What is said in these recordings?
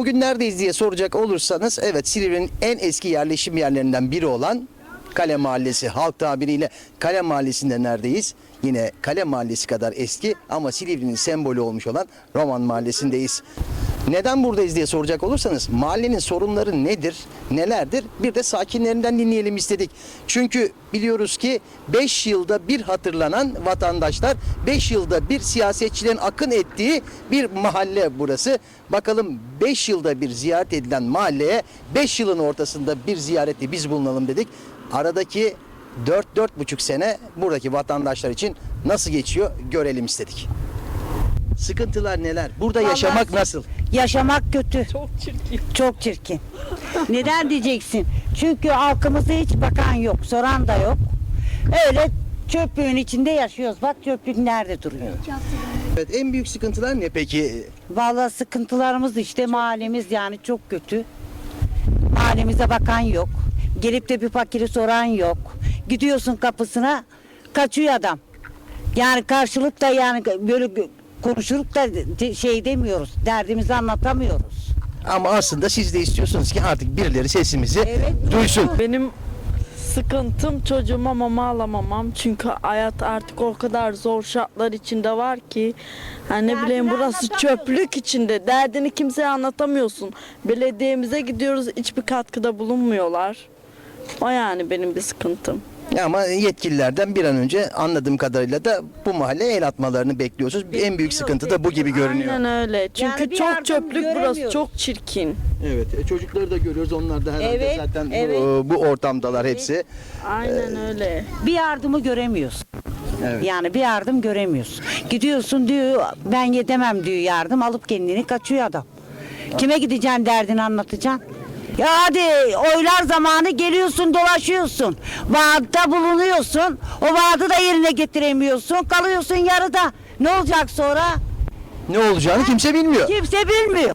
Bugün neredeyiz diye soracak olursanız evet Silivri'nin en eski yerleşim yerlerinden biri olan Kale Mahallesi halk tabiriyle Kale Mahallesi'nde neredeyiz? Yine Kale Mahallesi kadar eski ama Silivri'nin sembolü olmuş olan Roman Mahallesi'ndeyiz. Neden buradayız diye soracak olursanız mahallenin sorunları nedir, nelerdir? Bir de sakinlerinden dinleyelim istedik. Çünkü biliyoruz ki 5 yılda bir hatırlanan vatandaşlar, 5 yılda bir siyasetçilerin akın ettiği bir mahalle burası. Bakalım 5 yılda bir ziyaret edilen mahalleye 5 yılın ortasında bir ziyarette biz bulunalım dedik. Aradaki 4-4,5 sene buradaki vatandaşlar için nasıl geçiyor görelim istedik. Sıkıntılar neler? Burada yaşamak nasıl? Yaşamak kötü. Çok çirkin. Çok çirkin. Neden diyeceksin? Çünkü halkımıza hiç bakan yok, soran da yok. Öyle çöplüğün içinde yaşıyoruz. Bak çöplük nerede duruyor? Evet en büyük sıkıntılar ne peki? Vallahi sıkıntılarımız işte mahallemiz yani çok kötü. Mahallemize bakan yok. Gelip de bir fakiri soran yok. Gidiyorsun kapısına kaçıyor adam. Yani karşılıkta yani böyle konuşurup da de- şey demiyoruz. Derdimizi anlatamıyoruz. Ama aslında siz de istiyorsunuz ki artık birileri sesimizi Evet. duysun. Benim sıkıntım çocuğuma mama alamamam. Çünkü hayat artık o kadar zor şartlar içinde var ki. Hani ne bileyim burası çöplük içinde. Derdini kimseye anlatamıyorsun. Belediyemize gidiyoruz hiçbir katkıda bulunmuyorlar. O yani benim bir sıkıntım. Ama yetkililerden bir an önce anladığım kadarıyla da bu mahalleye el atmalarını bekliyorsunuz. En büyük sıkıntı da bu gibi görünüyor. Aynen öyle. Çünkü Yani bir çok yardım çöplük burası. göremiyoruz. Çok çirkin. Evet, e, çocukları da görüyoruz. Onlar da herhalde Evet, zaten bu- evet. bu, ortamdalar hepsi. Aynen öyle. Bir yardımı göremiyoruz. Evet. Yani bir yardım göremiyoruz. Gidiyorsun diyor ben yedemem diyor yardım alıp kendini kaçıyor adam. Kime gideceksin derdini anlatacaksın? Ya hadi oylar zamanı geliyorsun dolaşıyorsun. Vaatta bulunuyorsun. O vaadi da yerine getiremiyorsun. Kalıyorsun yarıda. Ne olacak sonra? Ne olacağını kimse bilmiyor. Kimse bilmiyor.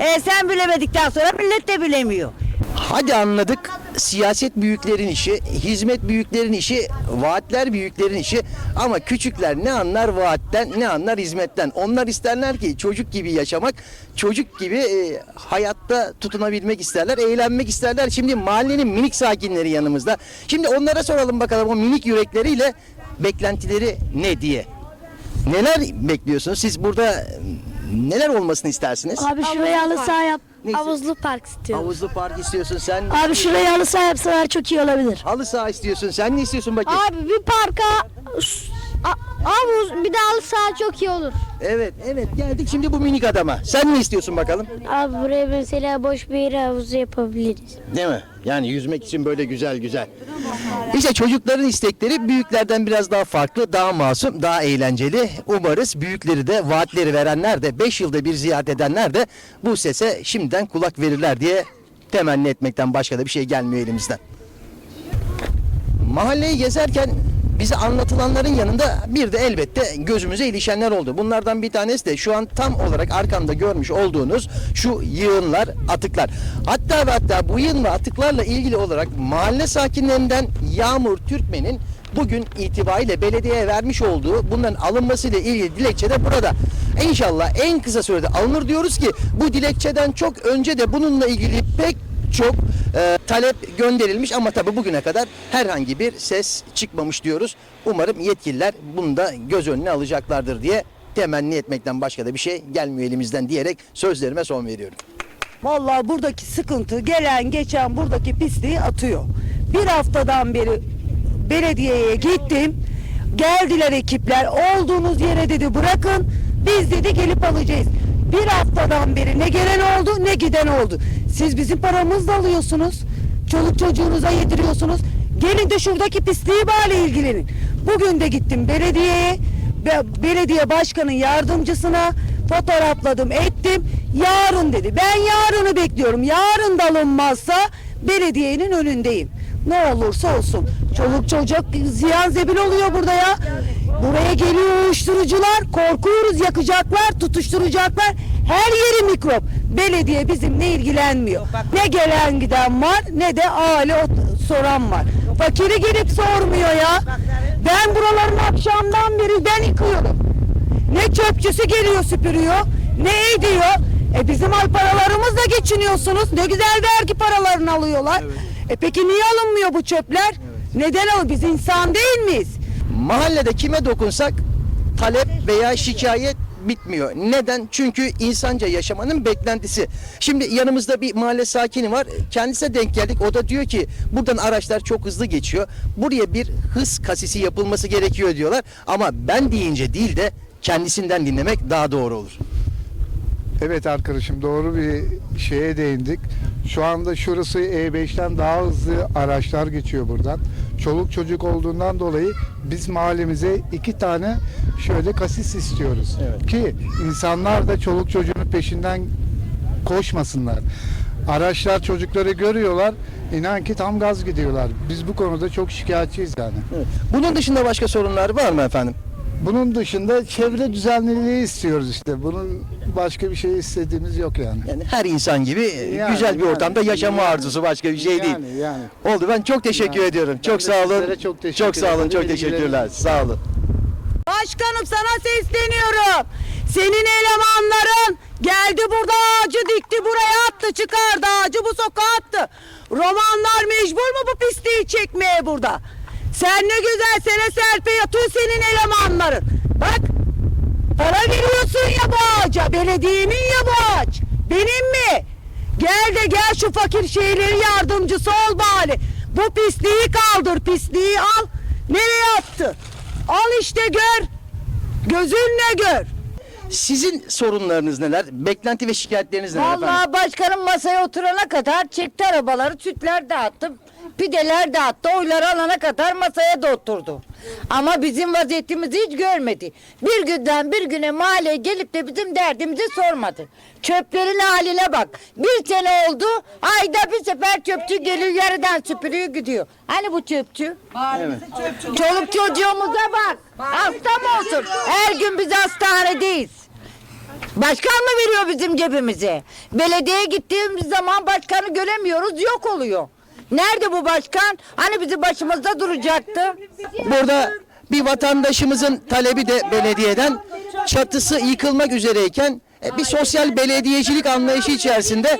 E sen bilemedikten sonra millet de bilemiyor. Hadi anladık. Siyaset büyüklerin işi, hizmet büyüklerin işi, vaatler büyüklerin işi. Ama küçükler ne anlar vaatten, ne anlar hizmetten. Onlar isterler ki çocuk gibi yaşamak, çocuk gibi e, hayatta tutunabilmek isterler, eğlenmek isterler. Şimdi mahallenin minik sakinleri yanımızda. Şimdi onlara soralım bakalım o minik yürekleriyle beklentileri ne diye. Neler bekliyorsunuz? Siz burada neler olmasını istersiniz? Abi şuraya halı saha yap. Neyse. Havuzlu park istiyorum. Havuzlu park istiyorsun sen. Abi şuraya halı saha yapsalar çok iyi olabilir. Halı saha istiyorsun. Sen ne istiyorsun bakayım? Abi bir parka A- havuz bir de halı saha çok iyi olur. Evet, evet. Geldik şimdi bu minik adama. Sen ne istiyorsun bakalım? Abi buraya mesela boş bir yere havuzu yapabiliriz. Değil mi? Yani yüzmek için böyle güzel güzel. İşte çocukların istekleri büyüklerden biraz daha farklı, daha masum, daha eğlenceli. Umarız büyükleri de, vaatleri verenler de, 5 yılda bir ziyaret edenler de bu sese şimdiden kulak verirler diye temenni etmekten başka da bir şey gelmiyor elimizden. Mahalleyi gezerken bize anlatılanların yanında bir de elbette gözümüze ilişenler oldu. Bunlardan bir tanesi de şu an tam olarak arkamda görmüş olduğunuz şu yığınlar, atıklar. Hatta ve hatta bu yığın ve atıklarla ilgili olarak mahalle sakinlerinden Yağmur Türkmen'in bugün itibariyle belediyeye vermiş olduğu bunların alınmasıyla ilgili dilekçe de burada. İnşallah en kısa sürede alınır diyoruz ki bu dilekçeden çok önce de bununla ilgili pek çok e, talep gönderilmiş ama tabii bugüne kadar herhangi bir ses çıkmamış diyoruz. Umarım yetkililer bunu da göz önüne alacaklardır diye temenni etmekten başka da bir şey gelmiyor elimizden diyerek sözlerime son veriyorum. Vallahi buradaki sıkıntı gelen geçen buradaki pisliği atıyor. Bir haftadan beri belediyeye gittim. Geldiler ekipler olduğunuz yere dedi bırakın biz dedi gelip alacağız. Bir haftadan beri ne gelen oldu ne giden oldu. Siz bizim paramızla alıyorsunuz. Çoluk çocuğunuza yediriyorsunuz. Gelin de şuradaki pisliği bari ilgilenin. Bugün de gittim belediyeye ve belediye başkanın yardımcısına fotoğrafladım ettim. Yarın dedi. Ben yarını bekliyorum. Yarın da belediyenin önündeyim. Ne olursa olsun. Çoluk çocuk ziyan zebil oluyor burada ya. Buraya geliyor uyuşturucular. Korkuyoruz yakacaklar, tutuşturacaklar. Her yeri mikrop. Belediye bizimle ilgilenmiyor. Ne gelen giden var ne de aile soran var. Fakiri gelip sormuyor ya. Ben buraların akşamdan beri ben yıkıyorum. Ne çöpçüsü geliyor süpürüyor, ne ediyor. E bizim ay paralarımızla geçiniyorsunuz. Ne güzel vergi paralarını alıyorlar. E peki niye alınmıyor bu çöpler? Neden alın? Biz insan değil miyiz? Mahallede kime dokunsak talep veya şikayet bitmiyor. Neden? Çünkü insanca yaşamanın beklentisi. Şimdi yanımızda bir mahalle sakini var. Kendisine denk geldik. O da diyor ki buradan araçlar çok hızlı geçiyor. Buraya bir hız kasisi yapılması gerekiyor diyorlar. Ama ben deyince değil de kendisinden dinlemek daha doğru olur. Evet arkadaşım doğru bir şeye değindik. Şu anda şurası E5'ten daha hızlı araçlar geçiyor buradan. Çoluk çocuk olduğundan dolayı biz mahallemize iki tane şöyle kasis istiyoruz. Evet. Ki insanlar da çoluk çocuğun peşinden koşmasınlar. Araçlar çocukları görüyorlar. İnan ki tam gaz gidiyorlar. Biz bu konuda çok şikayetçiyiz yani. Bunun dışında başka sorunlar var mı efendim? Bunun dışında çevre düzenliliği istiyoruz işte. Bunun başka bir şey istediğimiz yok yani. Yani her insan gibi e, Yani, güzel bir yani, ortamda yaşama yani. arzusu başka bir şey değil. Yani yani. Oldu ben çok teşekkür Yani. ediyorum. Ben Çok de sağ olun. sizlere çok teşekkür Çok sağ olun. ederim. Çok teşekkürler. için. Sağ olun. Başkanım sana sesleniyorum. Senin elemanların geldi burada ağacı dikti buraya attı çıkardı ağacı bu sokağa attı. Romanlar mecbur mu bu pisliği çekmeye burada? Sen ne güzel sene serpe yatıyor senin elemanların. Bak para veriyorsun ya bu ağaca belediyenin ya bu ağaç. Benim mi? Gel de gel şu fakir şehirlerin yardımcısı ol bari. Bu pisliği kaldır pisliği al. Nereye attı? Al işte gör. Gözünle gör. Sizin sorunlarınız neler? Beklenti ve şikayetleriniz neler efendim? Vallahi başkanım masaya oturana kadar çekti arabaları, sütler dağıttım. Pideler dağıttı, oyları alana kadar masaya da oturdu. Ama bizim vaziyetimizi hiç görmedi. Bir günden bir güne mahalleye gelip de bizim derdimizi sormadı. Çöplerin haline bak. Bir sene oldu, ayda bir sefer çöpçü geliyor, yarıdan süpürüyor gidiyor. Hani bu çöpçü? Çoluk çocuğumuza bak. Hasta mı olsun? Her gün biz hastanedeyiz. Başkan mı veriyor bizim cebimize? Belediyeye gittiğimiz zaman başkanı göremiyoruz, yok oluyor. Nerede bu başkan? Hani bizi başımızda duracaktı? Burada bir vatandaşımızın talebi de belediyeden çatısı yıkılmak üzereyken e, bir sosyal belediyecilik anlayışı içerisinde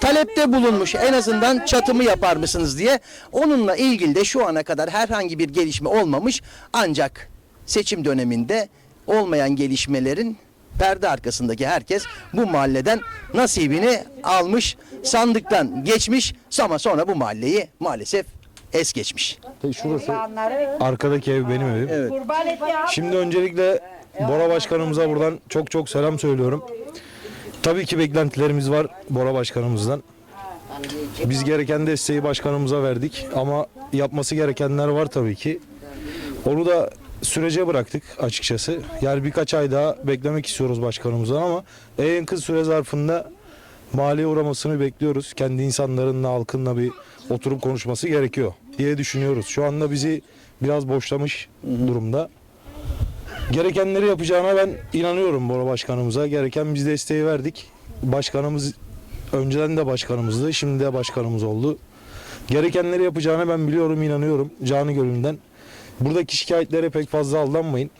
talepte bulunmuş. En azından çatımı yapar mısınız diye. Onunla ilgili de şu ana kadar herhangi bir gelişme olmamış. Ancak seçim döneminde olmayan gelişmelerin perde arkasındaki herkes bu mahalleden nasibini almış, sandıktan geçmiş ama sonra bu mahalleyi maalesef es geçmiş. Şurası arkadaki ev benim evim. Evet. Şimdi öncelikle Bora Başkanımıza buradan çok çok selam söylüyorum. Tabii ki beklentilerimiz var Bora Başkanımızdan. Biz gereken desteği başkanımıza verdik ama yapması gerekenler var tabii ki. Onu da sürece bıraktık açıkçası. Yani birkaç ay daha beklemek istiyoruz başkanımızdan ama en kısa süre zarfında mahalleye uğramasını bekliyoruz. Kendi insanlarınla, halkınla bir oturup konuşması gerekiyor diye düşünüyoruz. Şu anda bizi biraz boşlamış durumda. Gerekenleri yapacağına ben inanıyorum Bora Başkanımıza. Gereken biz desteği verdik. Başkanımız önceden de başkanımızdı, şimdi de başkanımız oldu. Gerekenleri yapacağına ben biliyorum, inanıyorum canı gönülden. Buradaki şikayetlere pek fazla aldanmayın.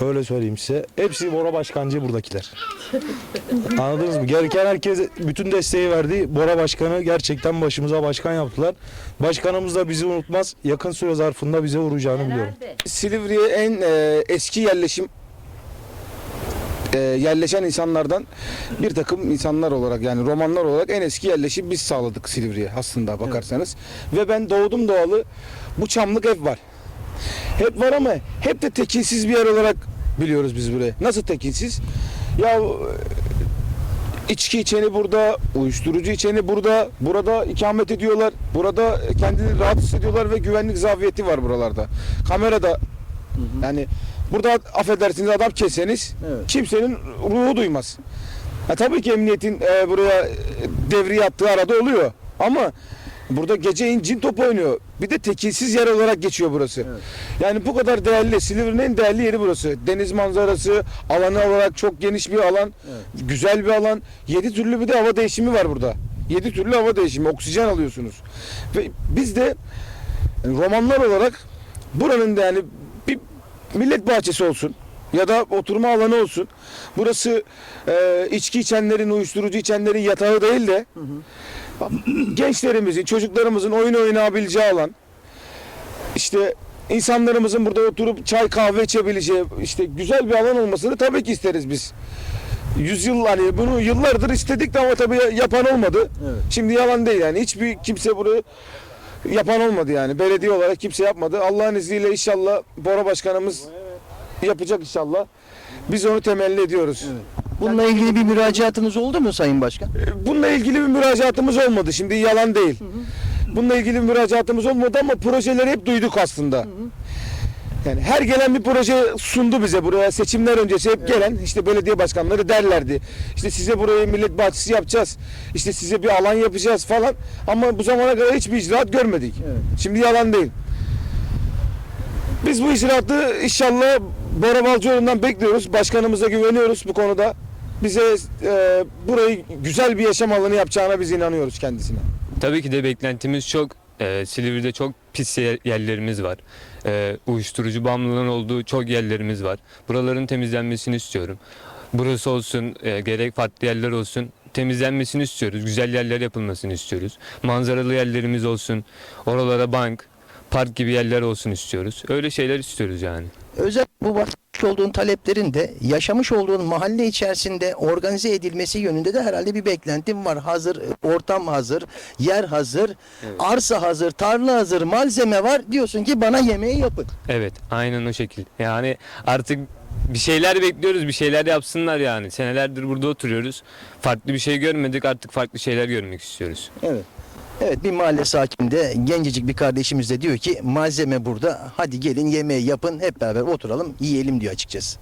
Öyle söyleyeyim size. Hepsi Bora Başkancı buradakiler. Anladınız mı? Gereken herkes bütün desteği verdi. Bora Başkanı gerçekten başımıza başkan yaptılar. Başkanımız da bizi unutmaz. Yakın süre zarfında bize vuracağını biliyorum. Silivri'ye en e, eski yerleşim e, yerleşen insanlardan bir takım insanlar olarak yani romanlar olarak en eski yerleşim biz sağladık Silivri'ye aslında bakarsanız. Ve ben doğdum doğalı bu çamlık hep var. Hep var ama hep de tekinsiz bir yer olarak biliyoruz biz burayı. Nasıl tekinsiz? Ya e, içki içeni burada, uyuşturucu içeni burada, burada ikamet ediyorlar. Burada kendini rahat hissediyorlar ve güvenlik zafiyeti var buralarda. Kamerada yani burada affedersiniz adam keseniz Evet. kimsenin ruhu duymaz. Ha, tabii ki emniyetin e, buraya e, devriye attığı arada oluyor. Ama burada gece incin top oynuyor. Bir de tekinsiz yer olarak geçiyor burası. Yani bu kadar değerli, Silivri'nin en değerli yeri burası. Deniz manzarası, alanı olarak çok geniş bir alan, güzel bir alan. Yedi türlü bir de hava değişimi var burada. Yedi türlü hava değişimi, oksijen alıyorsunuz. Ve biz de romanlar olarak buranın da yani bir millet bahçesi olsun. ya da oturma alanı olsun. Burası e, içki içenlerin, uyuşturucu içenlerin yatağı değil de gençlerimizin, çocuklarımızın oyun oynayabileceği alan. İşte insanlarımızın burada oturup çay kahve içebileceği işte güzel bir alan olmasını tabii ki isteriz biz. Yüzyıl hani bunu yıllardır istedik de ama tabii yapan olmadı. Şimdi yalan değil yani hiçbir kimse burayı yapan olmadı yani. Belediye olarak kimse yapmadı. Allah'ın izniyle inşallah Bora Başkanımız yapacak inşallah. Biz onu temelli ediyoruz. Bununla ilgili bir müracaatınız oldu mu Sayın Başkan? Bununla ilgili bir müracaatımız olmadı. Şimdi yalan değil. Bununla ilgili bir müracaatımız olmadı ama projeleri hep duyduk aslında. Yani her gelen bir proje sundu bize buraya. Seçimler öncesi hep gelen işte belediye başkanları derlerdi. İşte size burayı millet bahçesi yapacağız. İşte size bir alan yapacağız falan. Ama bu zamana kadar hiçbir icraat görmedik. Şimdi yalan değil. Biz bu icraatı inşallah Bora Balcıoğlu'ndan bekliyoruz. Başkanımıza güveniyoruz bu konuda. Bize e, burayı güzel bir yaşam alanı yapacağına biz inanıyoruz kendisine. Tabii ki de beklentimiz çok. Ee, Silivri'de çok pis yer- yerlerimiz var. Ee, uyuşturucu bağımlılığının olduğu çok yerlerimiz var. Buraların temizlenmesini istiyorum. Burası olsun, e, gerek farklı yerler olsun temizlenmesini istiyoruz. Güzel yerler yapılmasını istiyoruz. Manzaralı yerlerimiz olsun. Oralara bank, park gibi yerler olsun istiyoruz. Öyle şeyler istiyoruz yani. Özel bu bahsetmiş olduğun taleplerin de yaşamış olduğun mahalle içerisinde organize edilmesi yönünde de herhalde bir beklentim var. Hazır, ortam hazır, yer hazır, arsa hazır, tarla hazır, malzeme var. Diyorsun ki bana yemeği yapın. Evet, aynen o şekil. Yani artık bir şeyler bekliyoruz, bir şeyler yapsınlar yani. Senelerdir burada oturuyoruz. Farklı bir şey görmedik, artık farklı şeyler görmek istiyoruz. Evet. Evet bir mahalle sakinde gencecik bir kardeşimiz de diyor ki malzeme burada hadi gelin yemeği yapın hep beraber oturalım yiyelim diyor açıkçası.